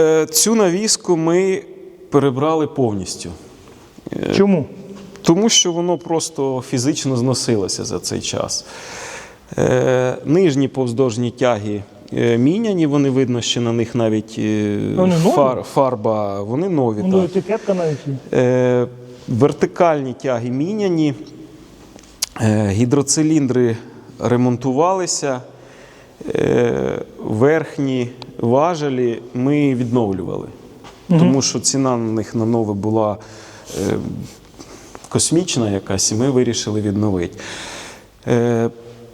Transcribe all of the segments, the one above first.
Е, Цю навіску ми перебрали повністю. Чому? Тому що воно просто фізично зносилося за цей час. Е, нижні повздовжні тяги е, міняні, вони видно, що на них навіть е, Вони фар, фарба, вони нові. Ну, так. етикетка навіть. Е, вертикальні тяги міняні, е, гідроциліндри ремонтувалися, е, верхні важелі ми відновлювали. Тому що ціна на них на нове була е, космічна якась, і ми вирішили відновити. Е,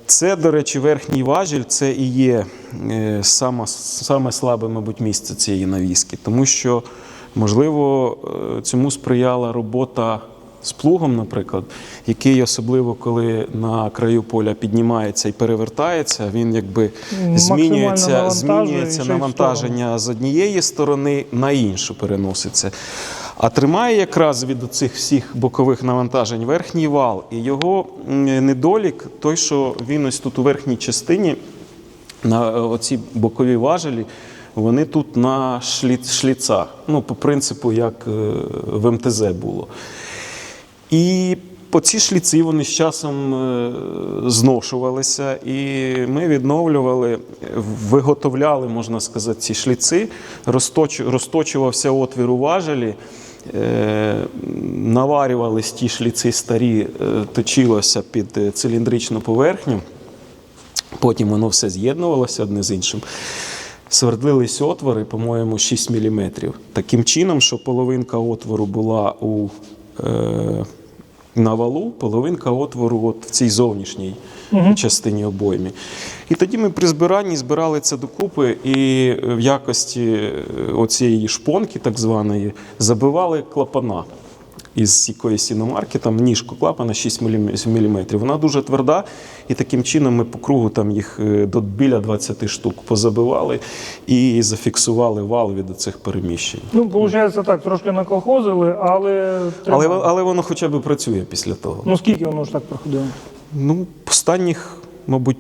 Це, до речі, верхній важіль це і є е, саме, саме слабе, мабуть, місце цієї навіски, тому що, можливо, е, цьому сприяла робота з плугом, наприклад, який, особливо коли на краю поля піднімається і перевертається, він якби змінюється, змінюється навантаження з однієї сторони на іншу переноситься. А тримає якраз від цих всіх бокових навантажень верхній вал, і його недолік, той, що він ось тут у верхній частині, на оці бокові важелі, вони тут на шлі, шліцах. Ну, по принципу, як е, в МТЗ було. І по ці шліці вони з часом е, зношувалися, і ми відновлювали, виготовляли, можна сказати, ці шліци, розточувався отвір у важелі, е, наварювались ті шліци старі, е, точилося під е, циліндричну поверхню. Потім воно все з'єднувалося одне з іншим. Свердлились отвори, по-моєму, 6 мм. Таким чином, що половинка отвору була у, е, на валу, половинка отвору от в цій зовнішній частині обоймі. І тоді ми при збиранні збирали це докупи і в якості е, оцієї шпонки, так званої, забивали клапана із якоїсь іномарки, там ніжку клапана 6 мм. Вона дуже тверда, і таким чином ми по кругу там їх е, до біля 20 штук позабивали і зафіксували вал від цих переміщень. Ну, виходить так, трошки наколхозили, але. Але, але воно хоча б працює після того. Ну скільки воно ж так проходило? Ну, останніх, мабуть,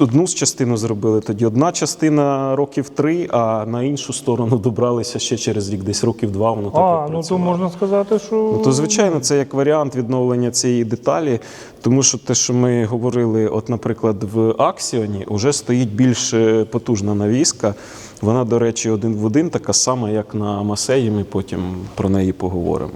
одну з частину зробили тоді. Одна частина років три, а на іншу сторону добралися ще через рік, десь років два. Воно так А, ну то можна сказати, що. Ну, то звичайно, це як варіант відновлення цієї деталі, тому що те, що ми говорили, от, наприклад, в Аксіоні вже стоїть більш е, потужна навіска. Вона, до речі, один в один така сама, як на Масеї. Ми потім про неї поговоримо.